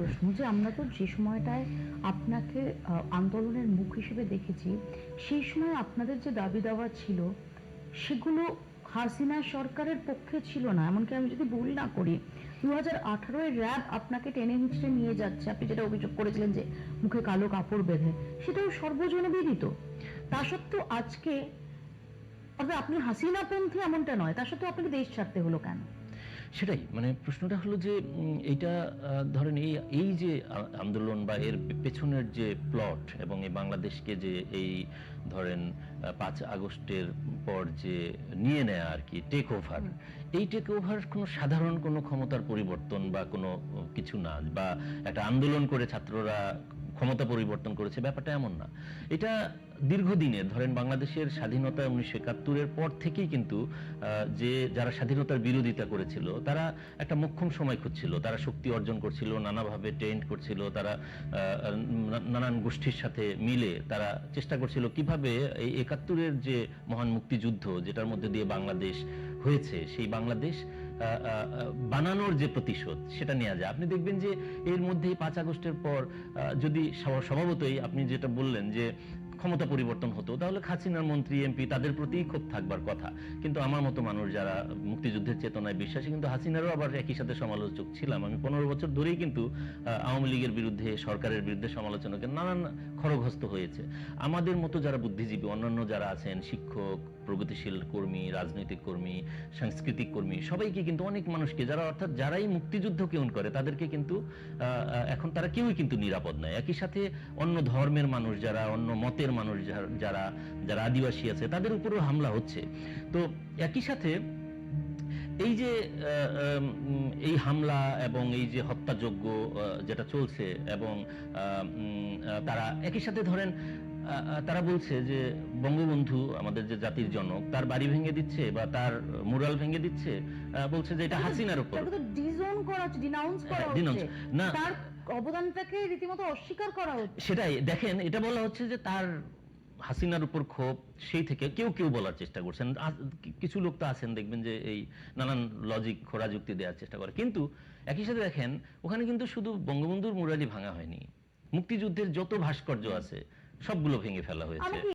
প্রশ্ন যে আমরা তো যে সময়টায় আপনাকে আন্দোলনের মুখ হিসেবে দেখেছি, সেই সময় আপনাদের যে দাবি দাওয়া ছিল, সেগুলো হাসিনা সরকারের পক্ষে ছিল না। এমনকি আমি যদি ভুল না করি দু হাজার আঠারোয় র্যাব আপনাকে টেনে হিচড়ে নিয়ে যাচ্ছে। আপনি যেটা অভিযোগ করেছিলেন যে মুখে কালো কাপড় বেঁধে, সেটাও সর্বজনবিদিত। তা সত্ত্বেও আজকে অর্থাৎ আপনি হাসিনাপন্থী এমনটা নয়, তা সত্ত্বেও আপনাকে দেশ ছাড়তে হলো কেন? সেটাই মানে প্রশ্নটা হলো যে এটা ধরেন এই এই যে আন্দোলন বা এর পেছনের যে প্লট এবং এই বাংলাদেশকে যে এই ধরেন পাঁচ আগস্টের পর যে নিয়ে নেয়া আর কি টেক ওভার এই টেক ওভার কোনো সাধারণ কোনো ক্ষমতার পরিবর্তন বা কোনো কিছু না বা একটা আন্দোলন করে ছাত্ররা ক্ষমতা পরিবর্তন করেছে ব্যাপারটা এমন না। এটা দীর্ঘদিনের, ধরেন বাংলাদেশের স্বাধীনতা উনিশশো একাত্তরের পর থেকেই কিন্তু যে যারা স্বাধীনতার বিরোধিতা করেছিল, তারা একটা মোক্ষম সময় খুঁজছিল। তারা শক্তি অর্জন করছিল, নানাভাবে ট্রেন্ড করছিল, তারা নানান গোষ্ঠীর সাথে মিলে তারা চেষ্টা করছিল কীভাবে এই একাত্তরের যে মহান মুক্তিযুদ্ধ, যেটার মধ্যে দিয়ে বাংলাদেশ হয়েছে, সেই বাংলাদেশ বানানোর যে প্রতিশোধ, সেটা নেওয়া যায়। আপনি দেখবেন যে এর মধ্যেই পাঁচ আগস্টের পর যদি স্ব- স্বভাবতই আপনি যেটা বললেন যে ক্ষমতা পরিবর্তন হতো, তাহলে খাসিনার মন্ত্রী, এমপি তাদের প্রতি ক্ষোভ থাকবার কথা। কিন্তু আমার মতো মানুষ যারা মুক্তিযুদ্ধের চেতনায় বিশ্বাসী, কিন্তু হাসিনারও আবার একই সাথে সমালোচক ছিলাম। আমি পনেরো বছর ধরেই কিন্তু আওয়ামী লীগের বিরুদ্ধে, সরকারের বিরুদ্ধে সমালোচনাকে নানান খড়গহস্ত হয়েছে। আমাদের মতো যারা বুদ্ধিজীবী, অন্যান্য যারা আছেন, শিক্ষক, প্রগতিশীল কর্মী, রাজনৈতিক কর্মী, সাংস্কৃতিক কর্মী, সবাইকে কিন্তু অনেক মানুষকে যারা, অর্থাৎ যারাই মুক্তিযুদ্ধ কেউন করে, তাদেরকে কিন্তু এখন তারা কেউই কিন্তু নিরাপদ নয়। একই সাথে অন্য ধর্মের মানুষ যারা, অন্য মতের মানুষ যারা- যারা আদিবাসী আছে তাদের উপরেও হামলা হচ্ছে। তো একই সাথে এই যে এই হামলা এবং এই যে হত্যাযজ্ঞ যেটা চলছে এবং তারা একই সাথে ধরেন তারা বলছে যে বঙ্গবন্ধু আমাদের যে জাতির জনক তার বাড়ি ভেঙে দিচ্ছে বা তার মুরাল ভেঙে দিচ্ছে বলছে যে এটা হাসিনার উপর। ডিজোন করা হচ্ছে ডিনাউন্স করা হ্যাঁ, না। তার অবদানটাকে রীতিমতো অস্বীকার করা হচ্ছে। সেটাই দেখেন এটা বলা হচ্ছে যে তার হাসিনার উপর ক্ষোভ, সেই থেকে কেউ কেউ বলার চেষ্টা করছেন। কিছু লোক তো আছেন, দেখবেন যে এই নানান লজিক খোরা যুক্তি দেওয়ার চেষ্টা করে। কিন্তু একই সাথে দেখেন, ওখানে কিন্তু শুধু বঙ্গবন্ধুর মুরালি ভাঙা হয়নি। মুক্তিযুদ্ধের যত ভাস্কর্য আছে, সবগুলো ভেঙে ফেলা হয়েছে।